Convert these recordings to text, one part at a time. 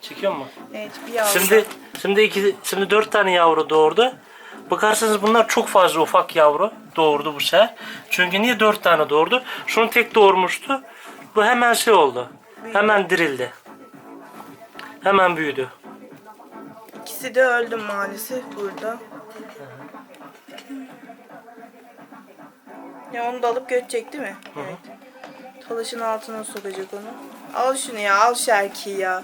Çekiyor mu? Evet bir yavru. Şimdi şimdi iki şimdi dört tane yavru doğurdu. Bakarsanız bunlar çok fazla ufak yavru doğurdu bu sefer. Çünkü niye dört tane doğurdu? Şunu tek doğurmuştu. Bu hemen şey oldu. Hemen dirildi. Hemen büyüdü. İkisi de öldü maalesef burada. Ya onu da alıp götecek değil mi? Evet. Talaşın altına sokacak onu. Al şunu ya, al şerki ya.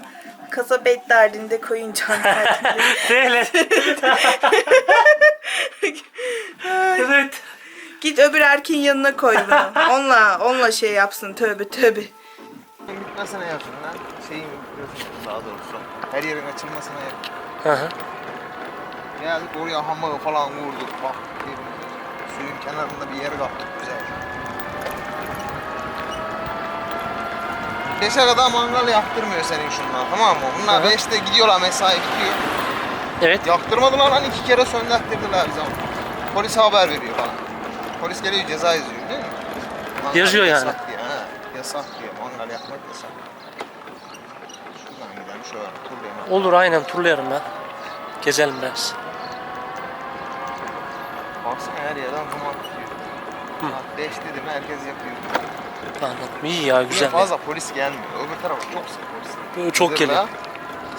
Kasap et derdinde koyun can derdinde. Değil. evet. Git öbür erkeğin yanına koy bunu. Onunla, onunla şey yapsın. Tövbe tövbe. Bitmesine yakın lan. Şeyin daha doğrusu. Her yerin açılmasına yakın. Hı hı. Geldik oraya hamuru falan vurduk. Bak bir suyun kenarında bir yer kaptık güzel. Beşe kadar mangal yaktırmıyor senin şunlar tamam mı? Bunlar hı. beşte gidiyorlar mesai bitiyor. Evet. Yaktırmadılar lan iki kere söndürttürdüler bize. Polise haber veriyor bana. Polis geliyor ceza yazıyor değil mi? Mangal Yazıyor yani. Yasak diye, ha, yasak diye mangal yakmak yasak. Şuradan gidelim şöyle turlayalım. Olur aynen turlayalım ben. Gezelim biraz. Baksana her yerden duman tutuyor. Hı. Beş dedim herkes yapıyor. Anladım. İyi ya Güzel. güzel. Fazla polis gelmiyor. Öbür tarafa çok sık polis. Çok Zırla, geliyor.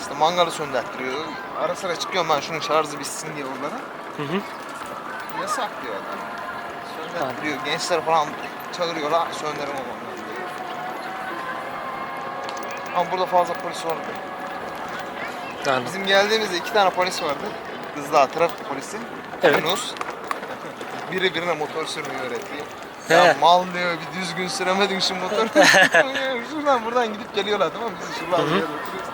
İşte mangalı söndürttürüyor. Ara sıra çıkıyorum ben şunun şarjı bitsin diye onlara. Hı hı. Yasak diyor adam. Söndürttürüyor. Gençler falan çağırıyorlar. Söndürüm olmam lazım. Ama burada fazla polis olmuyor. Anladım. Bizim geldiğimizde iki tane polis vardı. Kızlar trafik polisi. Evet. Yunus. Biri birine motor sürmeyi öğretiyor. He. Ya mal diyor bir düzgün süremedin şu motoru. Şuradan buradan gidip geliyorlar tamam mı? Biz şuradan Hı hı. bir yerde oturuyoruz.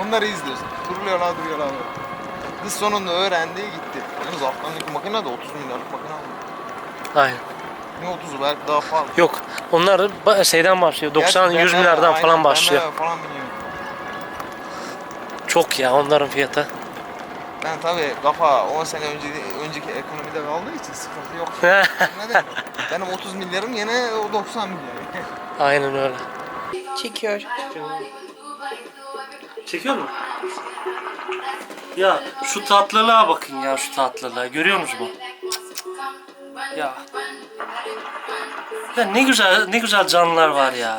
Onları izliyoruz. Duruluyorlar duruyorlar. böyle. Kız sonunda öğrendi gitti. Yalnız altlarındaki makine de 30 milyarlık makine aldı. Aynen. Ne 30'u belki daha fazla. Yok. Onlar ba- şeyden başlıyor. 90 Gerçi 100 BMW, milyardan falan başlıyor. Falan biniyor. Çok ya onların fiyatı. Ben tabii kafa 10 sene önce önceki ekonomide kaldığı için sıkıntı yok. Neden? Benim 30 milyarım yine o 90 milyar. Aynen öyle. Çekiyor. Çekiyor mu? Ya şu tatlılığa bakın ya şu tatlılığa. Görüyor musunuz bu? Ya. Ya ne güzel ne güzel canlılar var ya.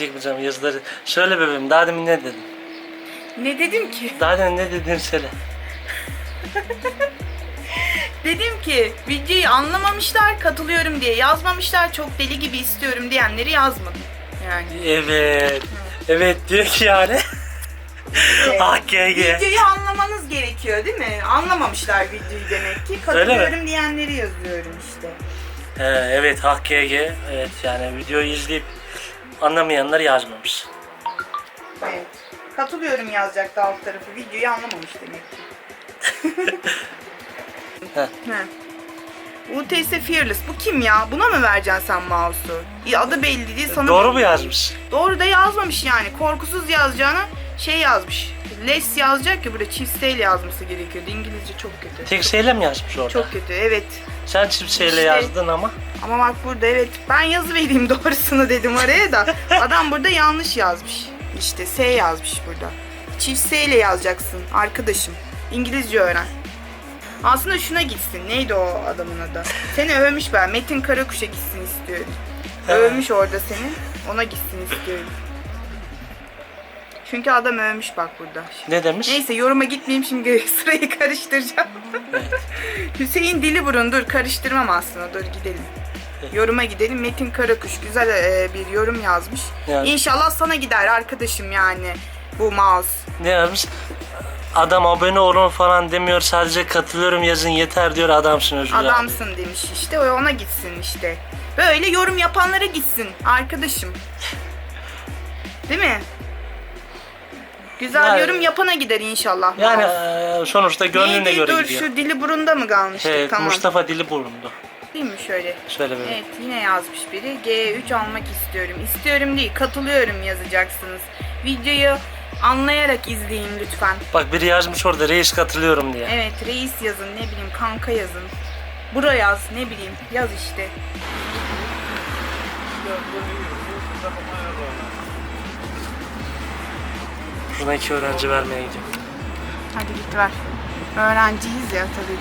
Çekmeyeceğim yazıları. Söyle bebeğim daha demin ne dedin? Ne dedim ki? Daha demin ne dedin söyle. Dedim ki videoyu anlamamışlar katılıyorum diye yazmamışlar çok deli gibi istiyorum diyenleri yazmadım. Yani. Evet. Evet diyor ki yani. Ah GG. Videoyu anlamanız gerekiyor değil mi? Anlamamışlar videoyu demek ki. Katılıyorum diyenleri yazıyorum işte. Ee, evet Hak GG. Evet yani videoyu izleyip anlamayanlar yazmamış. Evet. Katılıyorum yazacaktı alt tarafı. Videoyu anlamamış demek ki. Heh. UTS Fearless. Bu kim ya? Buna mı vereceksin sen mouse'u? Ya Adı belli değil. Sana Doğru mu yazmış? Doğru da yazmamış yani. Korkusuz yazacağına şey yazmış. Less yazacak ya burada ile yazması gerekiyordu. İngilizce çok kötü. Tek şeyle mi yazmış orada? Çok kötü evet. Sen çift şeyle İşte. yazdın ama. Ama bak burada evet ben yazı vereyim doğrusunu dedim araya da. Adam burada yanlış yazmış. İşte S yazmış burada. Çift S ile yazacaksın arkadaşım. İngilizce öğren. Aslında şuna gitsin. Neydi o adamın adı? Seni övmüş ben. Metin Karakuş'a gitsin istiyorum. Övmüş orada seni. Ona gitsin istiyorum. Çünkü adam övmüş bak burada. Ne demiş? Neyse yoruma gitmeyeyim şimdi sırayı karıştıracağım. Hüseyin Diliburun dur karıştırmam aslında dur gidelim. Yoruma gidelim. Metin Karakuş güzel e, bir yorum yazmış. Yani- İnşallah sana gider arkadaşım yani bu mouse. Ne yazmış? Adam abone olun falan demiyor. Sadece katılıyorum yazın yeter diyor adamsın Özgür abi. Adamsın demiş işte ona gitsin işte. Böyle yorum yapanlara gitsin arkadaşım. Değil mi? Güzel Yani- yorum yapana gider inşallah. Yani e, sonuçta gönlüne Neydi? göre Dur gidiyor. şu dili burunda mı kalmıştı? Evet, tamam. Mustafa Dili bulundu. Değil mi şöyle? Söyle bebeğim. Evet yine yazmış biri. G3 almak istiyorum. İstiyorum değil katılıyorum yazacaksınız. Videoyu Anlayarak izleyin lütfen. Bak biri yazmış orada reis katılıyorum diye. Evet reis yazın ne bileyim kanka yazın. Bura yaz ne bileyim yaz işte. Şuna iki öğrenci vermeye gidiyorum. Hadi git ver. Öğrenciyiz ya tabii.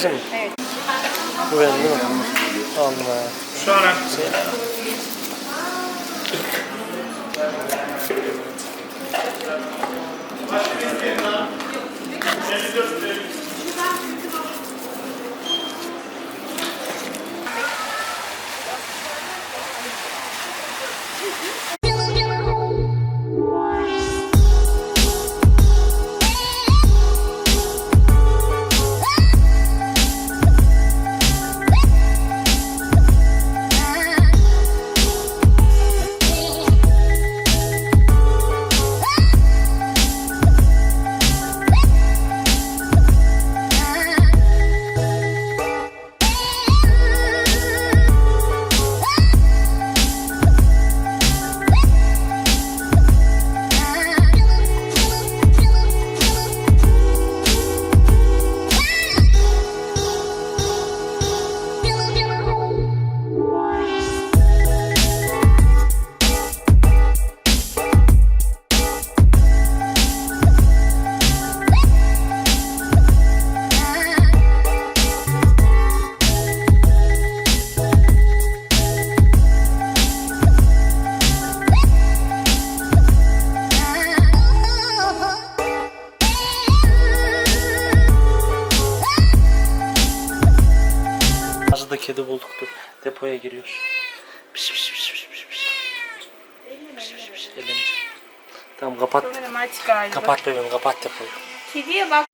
Bizim mi? Evet. Bu benim değil mi? Ha. Şu an Azı da kedi bulduk dur. Depoya giriyoruz. Pis pis pis pis pis pis. Pis pis pis. Ellemeyeceğim. Tamam kapat. Kameram aç galiba. Kapat bebeğim kapat depoyu. Kediye bak.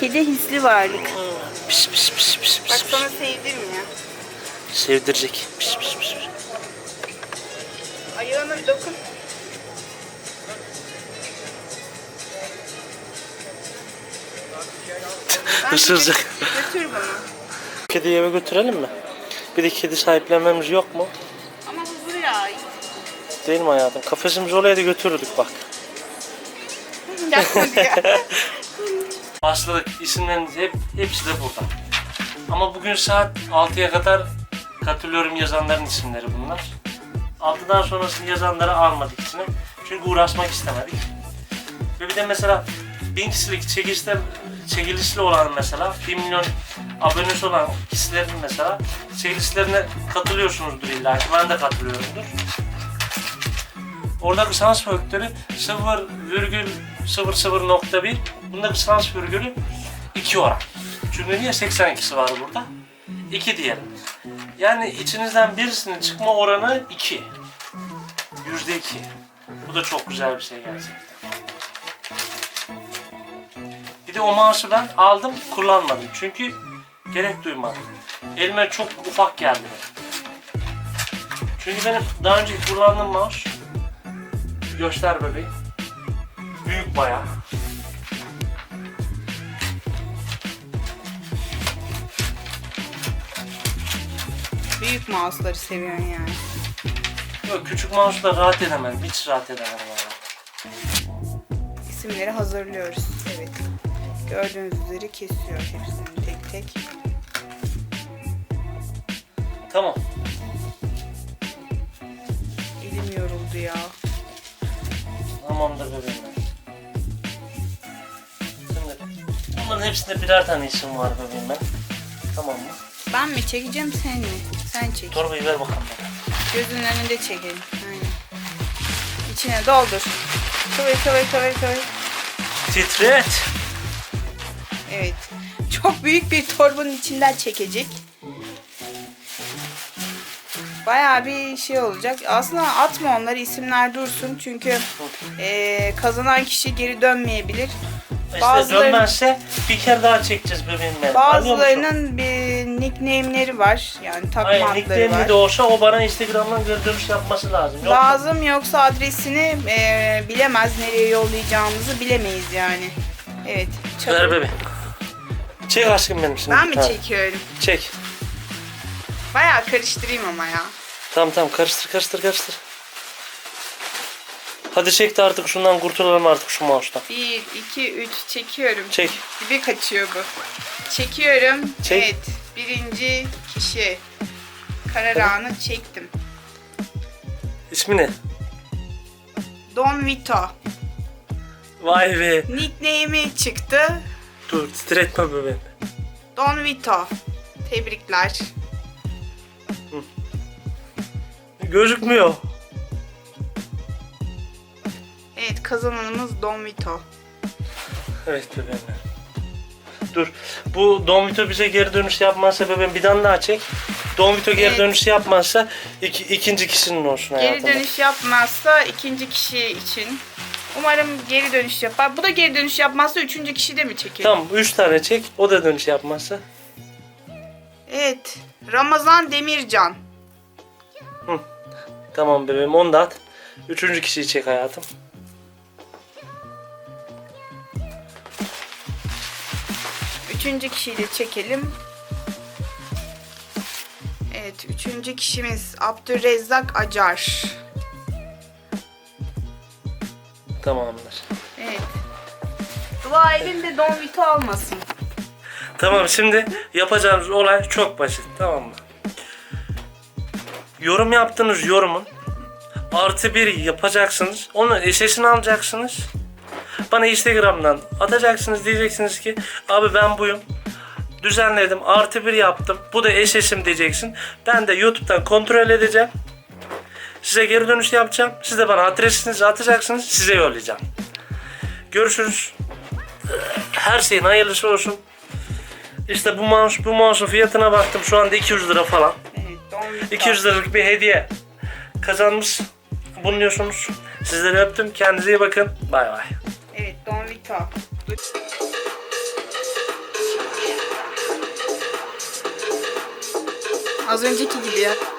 Kedi hisli varlık. Pis pis pis pis Bak pis. pis. sana sevdirmiyor. Sevdirecek. Pis pis. pis. Ayağına bir dokun. Isıracak. Götür bana. Kediyi eve götürelim mi? Bir de kedi sahiplenmemiz yok mu? Ama bu buraya. Değil mi hayatım? Kafesimizi oraya da götürürdük bak. Başladık. İsimleriniz hep, hepsi de burada. Ama bugün saat 6'ya kadar katılıyorum yazanların isimleri bunlar. 6'dan sonrasını yazanları almadık içine. Çünkü uğraşmak istemedik. Ve bir de mesela 1000 kişilik çekilişte, çekilişli olan mesela 1 milyon abonesi olan kişilerin mesela çekilişlerine katılıyorsunuzdur illa ki. Ben de katılıyorumdur. Orada bir sans faktörü 0,00.1 Bunda bir sans virgülü 2 oran. Çünkü niye 82'si var burada? 2 diyelim. Yani içinizden birisinin çıkma oranı 2. Yüzde 2. Bu da çok güzel bir şey gerçekten. Bir de o maaşı ben aldım kullanmadım. Çünkü gerek duymadım. Elime çok ufak geldi. Çünkü benim daha önce kullandığım maaş göster bebeğim. Büyük bayağı. Büyük mouse'ları seviyorsun yani. Yok küçük mouse'la rahat edemem. Hiç rahat edemem yani. İsimleri hazırlıyoruz. Evet. Gördüğünüz üzere kesiyor hepsini tek tek. Tamam. Elim yoruldu ya. Tamamdır bebeğim. Şimdi bunların hepsinde birer tane isim var bebeğim ben. Tamam mı? Ben mi çekeceğim sen mi? Sen çek. Torbayı ver bakalım bana. Gözünün önünde çekelim. Aynen. İçine doldur. Kıvır kıvır kıvır kıvır. Titret. Evet. Çok büyük bir torbanın içinden çekecek. Bayağı bir şey olacak. Aslında atma onları isimler dursun çünkü eee, kazanan kişi geri dönmeyebilir. İşte Bazıları- dönmezse bir kere daha çekeceğiz bebeğim benim. Anlıyor musun? Bazılarının bir nickname'leri var. Yani takma Hayır, adları var. de olsa o bana Instagram'dan dönüş yapması lazım. Yok mu? Lazım yoksa adresini eee, bilemez. Nereye yollayacağımızı bilemeyiz yani. Evet. Ver Çabuk. bebeğim. Çek aşkım benim şimdi. Ben mi tane. çekiyorum? Çek. Bayağı karıştırayım ama ya. Tamam tamam karıştır karıştır karıştır. Hadi çek de artık şundan kurtulalım artık şu mouse'dan. 1, 2, 3 çekiyorum. Çek. Dibi kaçıyor bu. Çekiyorum. Çek. Evet. Birinci kişi. Kararağını çektim. İsmi ne? Don Vito. Vay be. Nickname'i çıktı. Dur titretme bebeğim. Don Vito. Tebrikler. Gözükmüyor. Evet kazananımız Don Vito. Evet bebeğim. Dur. Bu Don Vito bize geri dönüş yapmazsa bebeğim bir tane daha çek. Don Vito geri Evet. dönüş yapmazsa iki, ikinci kişinin olsun Geri hayatım. dönüş yapmazsa ikinci kişi için. Umarım geri dönüş yapar. Bu da geri dönüş yapmazsa üçüncü kişi de mi çekelim? Tamam üç tane çek. O da dönüş yapmazsa. Evet. Ramazan Demircan. Tamam bebeğim onu da at. Üçüncü kişiyi çek hayatım. Üçüncü kişiyi de çekelim. Evet, üçüncü kişimiz Abdülrezzak Acar. Tamamdır. Evet. Dua edin de Don Vito almasın. Tamam şimdi yapacağımız olay çok basit tamam mı? Yorum yaptığınız yorumun artı bir yapacaksınız. Onun sesini alacaksınız. Bana Instagram'dan atacaksınız diyeceksiniz ki abi ben buyum. Düzenledim artı bir yaptım. Bu da eşeşim diyeceksin. Ben de YouTube'dan kontrol edeceğim. Size geri dönüş yapacağım. Siz de bana adresinizi atacaksınız. Size yollayacağım. Görüşürüz. Her şeyin hayırlısı olsun. İşte bu mouse, bu mouse'un fiyatına baktım şu anda 200 lira falan. Evet, Don Vito. 200 liralık bir hediye kazanmış bulunuyorsunuz. Sizleri öptüm. Kendinize iyi bakın. Bay bay. Vito. Az önceki gibi ya.